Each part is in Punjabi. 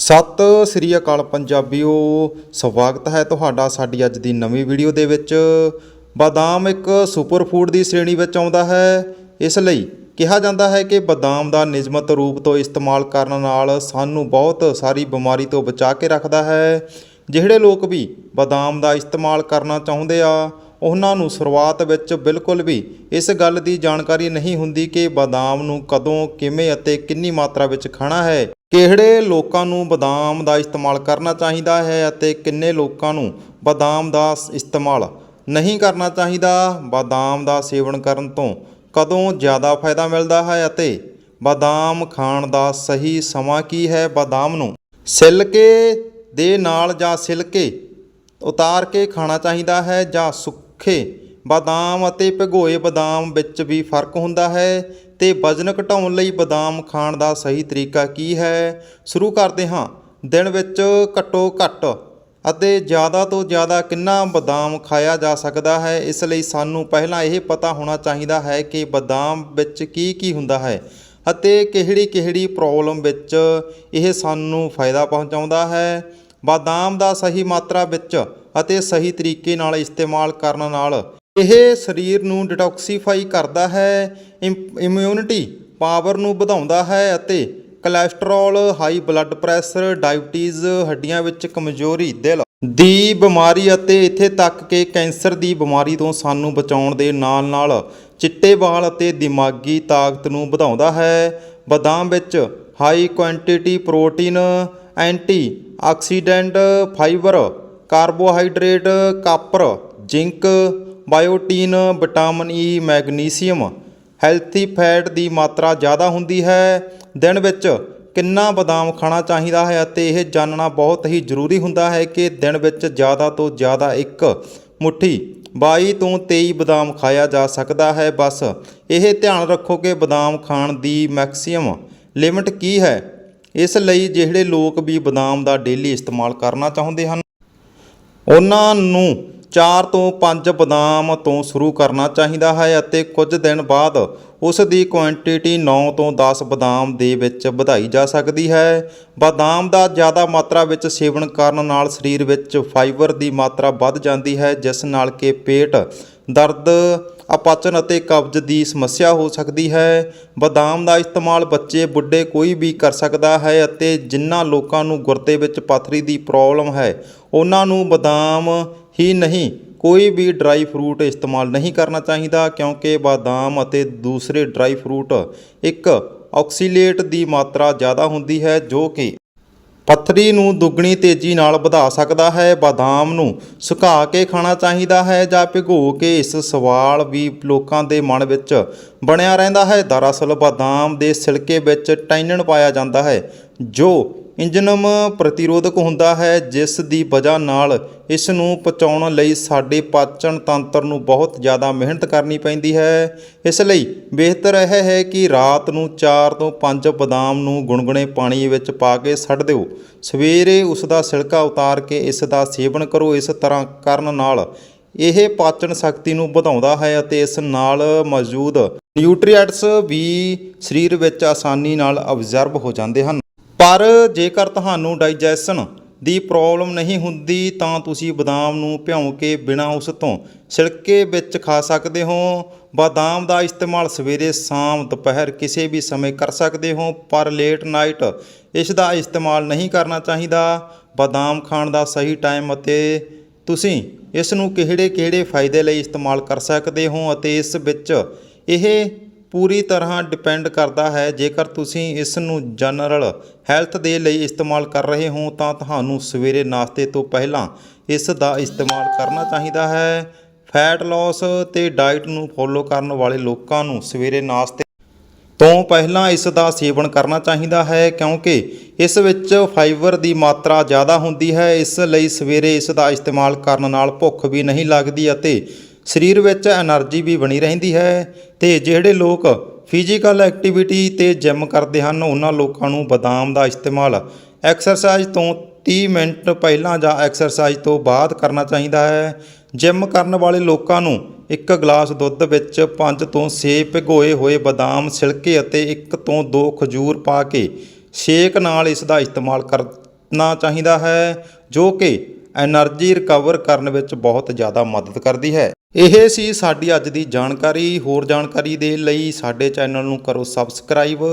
ਸਤਿ ਸ੍ਰੀ ਅਕਾਲ ਪੰਜਾਬੀਓ, ਸਵਾਗਤ ਹੈ ਤੁਹਾਡਾ ਸਾਡੀ ਅੱਜ ਦੀ ਨਵੀਂ ਵੀਡੀਓ ਦੇ ਵਿੱਚ। ਬਦਾਮ ਇੱਕ ਸੁਪਰ ਫੂਡ ਦੀ ਸ਼੍ਰੇਣੀ ਵਿੱਚ ਆਉਂਦਾ ਹੈ। ਇਸ ਲਈ ਕਿਹਾ ਜਾਂਦਾ ਹੈ ਕਿ ਬਦਾਮ ਦਾ ਨਿਯਮਤ ਰੂਪ ਤੋਂ ਇਸਤੇਮਾਲ ਕਰਨ ਨਾਲ ਸਾਨੂੰ ਬਹੁਤ ਸਾਰੀ ਬਿਮਾਰੀ ਤੋਂ ਬਚਾ ਕੇ ਰੱਖਦਾ ਹੈ। ਜਿਹੜੇ ਲੋਕ ਵੀ ਬਦਾਮ ਦਾ ਇਸਤੇਮਾਲ ਕਰਨਾ ਚਾਹੁੰਦੇ ਆ ਉਹਨਾਂ ਨੂੰ ਸ਼ੁਰੂਆਤ ਵਿੱਚ ਬਿਲਕੁਲ ਵੀ ਇਸ ਗੱਲ ਦੀ ਜਾਣਕਾਰੀ ਨਹੀਂ ਹੁੰਦੀ ਕਿ ਬਦਾਮ ਨੂੰ ਕਦੋਂ, ਕਿਵੇਂ ਅਤੇ ਕਿੰਨੀ ਮਾਤਰਾ ਵਿੱਚ ਖਾਣਾ ਹੈ। ਕਿਹੜੇ ਲੋਕਾਂ ਨੂੰ ਬਦਾਮ ਦਾ ਇਸਤੇਮਾਲ ਕਰਨਾ ਚਾਹੀਦਾ ਹੈ ਅਤੇ ਕਿੰਨੇ ਲੋਕਾਂ ਨੂੰ ਬਦਾਮ ਦਾ ਇਸਤੇਮਾਲ ਨਹੀਂ ਕਰਨਾ ਚਾਹੀਦਾ? ਬਦਾਮ ਦਾ ਸੇਵਨ ਕਰਨ ਤੋਂ ਕਦੋਂ ਜ਼ਿਆਦਾ ਫਾਇਦਾ ਮਿਲਦਾ ਹੈ ਅਤੇ ਬਦਾਮ ਖਾਣ ਦਾ ਸਹੀ ਸਮਾਂ ਕੀ ਹੈ? ਬਦਾਮ ਨੂੰ ਸਿਲਕੇ ਦੇ ਨਾਲ ਜਾਂ ਸਿਲਕੇ ਉਤਾਰ ਕੇ ਖਾਣਾ ਚਾਹੀਦਾ ਹੈ ਜਾਂ ਸੁੱਕ ਸੁੱਖੇ। ਬਦਾਮ ਅਤੇ ਭਿਗੋਏ ਬਦਾਮ ਵਿੱਚ ਵੀ ਫ਼ਰਕ ਹੁੰਦਾ ਹੈ ਤੇ ਵਜ਼ਨ ਘਟਾਉਣ ਲਈ ਬਦਾਮ ਖਾਣ ਦਾ ਸਹੀ ਤਰੀਕਾ ਕੀ ਹੈ? ਸ਼ੁਰੂ ਕਰਦੇ ਹਾਂ। ਦਿਨ ਵਿੱਚ ਘੱਟੋ ਘੱਟ ਅਤੇ ਜ਼ਿਆਦਾ ਤੋਂ ਜ਼ਿਆਦਾ ਕਿੰਨਾ ਬਦਾਮ ਖਾਇਆ ਜਾ ਸਕਦਾ ਹੈ? ਇਸ ਲਈ ਸਾਨੂੰ ਪਹਿਲਾਂ ਇਹ ਪਤਾ ਹੋਣਾ ਚਾਹੀਦਾ ਹੈ ਕਿ ਬਦਾਮ ਵਿੱਚ ਕੀ ਕੀ ਹੁੰਦਾ ਹੈ ਅਤੇ ਕਿਹੜੀ ਕਿਹੜੀ ਪ੍ਰੋਬਲਮ ਵਿੱਚ ਇਹ ਸਾਨੂੰ ਫਾਇਦਾ ਪਹੁੰਚਾਉਂਦਾ ਹੈ। ਬਦਾਮ ਦਾ ਸਹੀ ਮਾਤਰਾ ਵਿੱਚ ਅਤੇ ਸਹੀ ਤਰੀਕੇ ਨਾਲ ਇਸਤੇਮਾਲ ਕਰਨ ਨਾਲ ਇਹ ਸਰੀਰ ਨੂੰ ਡਿਟੌਕਸੀਫਾਈ ਕਰਦਾ ਹੈ ਇਮਿਊਨਿਟੀ ਪਾਵਰ ਨੂੰ ਵਧਾਉਂਦਾ ਹੈ ਅਤੇ cholesterol high blood pressure diabetes ਹੱਡੀਆਂ ਵਿੱਚ ਕਮਜ਼ੋਰੀ, ਦਿਲ ਦੀ ਬਿਮਾਰੀ ਅਤੇ ਇੱਥੇ ਤੱਕ ਕਿ ਕੈਂਸਰ ਦੀ ਬਿਮਾਰੀ ਤੋਂ ਸਾਨੂੰ ਬਚਾਉਣ ਦੇ ਨਾਲ-ਨਾਲ ਚਿੱਟੇ ਵਾਲ ਅਤੇ ਦਿਮਾਗੀ ਤਾਕਤ ਨੂੰ ਵਧਾਉਂਦਾ ਹੈ। ਬਦਾਮ ਵਿੱਚ high quantity protein antioxidant fibre carbohydrate, copper, zinc, biotin, vitamin e, E magnesium. Healthy fat ਦੀ ਮਾਤਰਾ ਜ਼ਿਆਦਾ ਹੁੰਦੀ ਹੈ। ਦਿਨ ਵਿੱਚ ਕਿੰਨਾ ਬਦਾਮ ਖਾਣਾ ਚਾਹੀਦਾ ਹੈ ਅਤੇ ਇਹ ਜਾਣਨਾ ਬਹੁਤ ਹੀ ਜ਼ਰੂਰੀ ਹੁੰਦਾ ਹੈ ਕਿ ਦਿਨ ਵਿੱਚ ਜ਼ਿਆਦਾ ਤੋਂ ਜ਼ਿਆਦਾ ਇੱਕ ਮੁਠੀ 22 ਤੋਂ 23 ਬਦਾਮ ਖਾਇਆ ਜਾ ਸਕਦਾ ਹੈ। ਬਸ ਇਹ ਧਿਆਨ ਰੱਖੋ ਕਿ ਬਦਾਮ ਖਾਣ ਦੀ ਮੈਕਸਿਮਮ ਲਿਮਿਟ ਕੀ ਹੈ। ਇਸ ਲਈ ਜਿਹੜੇ ਲੋਕ ਵੀ ਬਦਾਮ ਦਾ ਡੇਲੀ ਇਸਤੇਮਾਲ ਕਰਨਾ ਚਾਹੁੰਦੇ ਹਨ ਉਹਨਾਂ ਨੂੰ 4 ਤੋਂ 5 ਬਦਾਮ ਤੋਂ ਸ਼ੁਰੂ ਕਰਨਾ ਚਾਹੀਦਾ ਹੈ ਅਤੇ ਕੁਝ ਦਿਨ ਬਾਅਦ ਉਸ ਦੀ ਕੁਆਂਟੀਟੀ 9 ਤੋਂ 10 ਬਦਾਮ ਦੇ ਵਿੱਚ ਵਧਾਈ ਜਾ ਸਕਦੀ ਹੈ। ਬਦਾਮ ਦਾ ਜ਼ਿਆਦਾ ਮਾਤਰਾ ਵਿੱਚ ਸੇਵਨ ਕਰਨ ਨਾਲ ਸਰੀਰ ਵਿੱਚ ਫਾਈਬਰ ਦੀ ਮਾਤਰਾ ਵੱਧ ਜਾਂਦੀ ਹੈ, ਜਿਸ ਨਾਲ ਕਿ ਪੇਟ, ਦਰਦ, ਅਪਾਚਨ ਅਤੇ ਕਬਜ਼ ਦੀ ਸਮੱਸਿਆ ਹੋ ਸਕਦੀ ਹੈ। ਬਦਾਮ ਦਾ ਇਸਤੇਮਾਲ ਬੱਚੇ, ਬੁੱਢੇ ਕੋਈ ਵੀ ਕਰ ਸਕਦਾ ਹੈ ਅਤੇ ਜਿਨ੍ਹਾਂ ਲੋਕਾਂ ਨੂੰ ਗੁਰਦੇ ਵਿੱਚ ਪਥਰੀ ਦੀ ਪ੍ਰੋਬਲਮ ਹੈ ਉਹਨਾਂ ਨੂੰ ਬਦਾਮ ਹੀ ਨਹੀਂ, ਕੋਈ ਵੀ ਡਰਾਈ ਫਰੂਟ ਇਸਤੇਮਾਲ ਨਹੀਂ ਕਰਨਾ ਚਾਹੀਦਾ ਕਿਉਂਕਿ ਬਦਾਮ ਅਤੇ ਦੂਸਰੇ ਡਰਾਈ ਫਰੂਟ ਇੱਕ ਆਕਸੀਲੇਟ ਦੀ ਮਾਤਰਾ ਜ਼ਿਆਦਾ ਹੁੰਦੀ ਹੈ ਜੋ ਕਿ ਪੱਥਰੀ ਨੂੰ ਦੁੱਗਣੀ ਤੇਜ਼ੀ ਨਾਲ ਵਧਾ ਸਕਦਾ ਹੈ। ਬਦਾਮ ਨੂੰ ਸੁਕਾ ਕੇ ਖਾਣਾ ਚਾਹੀਦਾ ਹੈ ਜਾਂ ਭਿਗੋ ਕੇ ਇਸ ਸਵਾਲ ਵੀ ਲੋਕਾਂ ਦੇ ਮਨ ਵਿੱਚ ਬਣਿਆ ਰਹਿੰਦਾ ਹੈ। ਦਰਅਸਲ ਬਦਾਮ ਦੇ ਸਿਲਕੇ ਵਿੱਚ ਟੈਨਨ ਪਾਇਆ ਜਾਂਦਾ ਹੈ, ਜੋ ਇੰਜਨਮ ਪ੍ਰਤੀਰੋਧਕ ਹੁੰਦਾ ਹੈ, ਜਿਸ ਦੀ ਵਜ੍ਹਾ ਨਾਲ ਇਸ ਨੂੰ ਪਚਾਉਣ ਲਈ ਸਾਡੇ ਪਾਚਨ ਤੰਤਰ ਨੂੰ ਬਹੁਤ ਜ਼ਿਆਦਾ ਮਿਹਨਤ ਕਰਨੀ ਪੈਂਦੀ ਹੈ। ਇਸ ਲਈ ਬਿਹਤਰ ਇਹ ਹੈ ਕਿ ਰਾਤ ਨੂੰ 4 ਤੋਂ 5 ਬਦਾਮ ਨੂੰ ਗੁਨਗੁਨੇ ਪਾਣੀ ਵਿੱਚ ਪਾ ਕੇ ਛੱਡ ਦਿਓ। ਸਵੇਰੇ ਉਸ ਦਾ ਛਿਲਕਾ ਉਤਾਰ ਕੇ ਇਸ ਦਾ ਸੇਵਨ ਕਰੋ। ਇਸ ਤਰ੍ਹਾਂ ਕਰਨ ਨਾਲ ਇਹ ਪਾਚਨ ਸ਼ਕਤੀ ਨੂੰ ਵਧਾਉਂਦਾ ਹੈ ਅਤੇ ਇਸ ਨਾਲ ਮੌਜੂਦ ਨਿਊਟ੍ਰੀਐਂਟਸ ਵੀ ਸਰੀਰ ਵਿੱਚ ਆਸਾਨੀ ਨਾਲ ਅਬਜ਼ਰਬ ਹੋ ਜਾਂਦੇ ਹਨ। ਪਰ ਜੇਕਰ ਤੁਹਾਨੂੰ ਡਾਈਜੈਸ਼ਨ ਦੀ ਪ੍ਰੋਬਲਮ ਨਹੀਂ ਹੁੰਦੀ ਤਾਂ ਤੁਸੀਂ ਬਦਾਮ ਨੂੰ ਭਿਉਂ ਕੇ ਬਿਨਾਂ ਉਸ ਤੋਂ ਛਿਲਕੇ ਵਿੱਚ ਖਾ ਸਕਦੇ ਹੋ। ਬਦਾਮ ਦਾ ਇਸਤੇਮਾਲ ਸਵੇਰੇ ਸ਼ਾਮ, ਦੁਪਹਿਰ ਕਿਸੇ ਵੀ ਸਮੇਂ ਕਰ ਸਕਦੇ ਹੋ, ਪਰ ਲੇਟ ਨਾਈਟ ਇਸ ਦਾ ਇਸਤੇਮਾਲ ਨਹੀਂ ਕਰਨਾ ਚਾਹੀਦਾ। ਬਦਾਮ ਖਾਣ ਦਾ ਸਹੀ ਟਾਈਮ ਅਤੇ ਤੁਸੀਂ ਇਸ ਨੂੰ ਕਿਹੜੇ ਕਿਹੜੇ ਫਾਇਦੇ ਲਈ ਇਸਤੇਮਾਲ ਕਰ ਸਕਦੇ ਹੋ ਅਤੇ ਇਸ ਵਿੱਚ ਇਹ ਪੂਰੀ ਤਰ੍ਹਾਂ ਡਿਪੈਂਡ ਕਰਦਾ ਹੈ। ਜੇਕਰ ਤੁਸੀਂ ਇਸ ਨੂੰ ਜਨਰਲ ਹੈਲਥ ਦੇ ਲਈ ਇਸਤੇਮਾਲ ਕਰ ਰਹੇ ਹੋ, ਤਾਂ ਤੁਹਾਨੂੰ ਸਵੇਰੇ ਨਾਸ਼ਤੇ ਤੋਂ ਪਹਿਲਾਂ ਇਸ ਦਾ ਇਸਤੇਮਾਲ ਕਰਨਾ ਚਾਹੀਦਾ ਹੈ। ਫੈਟ ਲਾਸ ਤੇ ਡਾਈਟ ਨੂੰ ਫੋਲੋ ਕਰਨ ਵਾਲੇ ਲੋਕਾਂ ਨੂੰ ਸਵੇਰੇ ਨਾਸ਼ਤੇ ਤੋਂ ਪਹਿਲਾਂ ਇਸ ਦਾ ਸੇਵਨ ਕਰਨਾ ਚਾਹੀਦਾ ਹੈ, ਕਿਉਂਕਿ ਇਸ ਵਿੱਚ ਫਾਈਬਰ ਦੀ ਮਾਤਰਾ ਜ਼ਿਆਦਾ ਹੁੰਦੀ ਹੈ। ਇਸ ਲਈ ਸਵੇਰੇ ਇਸ ਦਾ ਇਸਤੇਮਾਲ ਕਰਨ ਨਾਲ ਭੁੱਖ ਵੀ ਨਹੀਂ ਲੱਗਦੀ ਅਤੇ ਸਰੀਰ ਵਿੱਚ એનર્ਜੀ ਵੀ ਬਣੀ ਰਹਿੰਦੀ ਹੈ ਤੇ ਜਿਹੜੇ ਲੋਕ ਫਿਜ਼ੀਕਲ ਐਕਟੀਵਿਟੀ ਤੇ ਜਿਮ ਕਰਦੇ ਹਨ, ਉਹਨਾਂ ਲੋਕਾਂ ਨੂੰ ਬਦਾਮ ਦਾ ਇਸਤੇਮਾਲ ਐਕਸਰਸਾਈਜ਼ ਤੋਂ 30 ਮਿੰਟ ਪਹਿਲਾਂ ਜਾਂ ਐਕਸਰਸਾਈਜ਼ ਤੋਂ ਬਾਅਦ ਕਰਨਾ ਚਾਹੀਦਾ ਹੈ। ਜਿਮ ਕਰਨ ਵਾਲੇ ਲੋਕਾਂ ਨੂੰ ਇੱਕ ਗਲਾਸ ਦੁੱਧ ਵਿੱਚ ਪੰਜ ਤੋਂ ਛੇ ਭਿਗੋਏ ਹੋਏ ਬਦਾਮ, ਛਿਲਕੇ ਅਤੇ ਇੱਕ ਤੋਂ ਦੋ ਖਜੂਰ ਪਾ ਕੇ ਛੇਕ ਨਾਲ ਇਸ ਦਾ ਇਸਤੇਮਾਲ ਕਰਨਾ ਚਾਹੀਦਾ ਹੈ, ਜੋ ਕਿ ਐਨਰਜੀ ਰਿਕਵਰ ਕਰਨ ਵਿੱਚ ਬਹੁਤ ਜ਼ਿਆਦਾ ਮਦਦ ਕਰਦੀ ਹੈ। ਇਹ ਸੀ ਸਾਡੀ ਅੱਜ ਦੀ ਜਾਣਕਾਰੀ। ਹੋਰ ਜਾਣਕਾਰੀ ਦੇ ਲਈ ਸਾਡੇ ਚੈਨਲ ਨੂੰ ਕਰੋ ਸਬਸਕ੍ਰਾਈਬ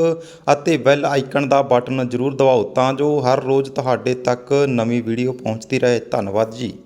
ਅਤੇ ਬੈਲ ਆਈਕਨ ਦਾ ਬਟਨ ਜ਼ਰੂਰ ਦਬਾਓ ਤਾਂ ਜੋ ਹਰ ਰੋਜ਼ ਤੁਹਾਡੇ ਤੱਕ ਨਵੀਂ ਵੀਡੀਓ ਪਹੁੰਚਦੀ ਰਹੇ। ਧੰਨਵਾਦ ਜੀ।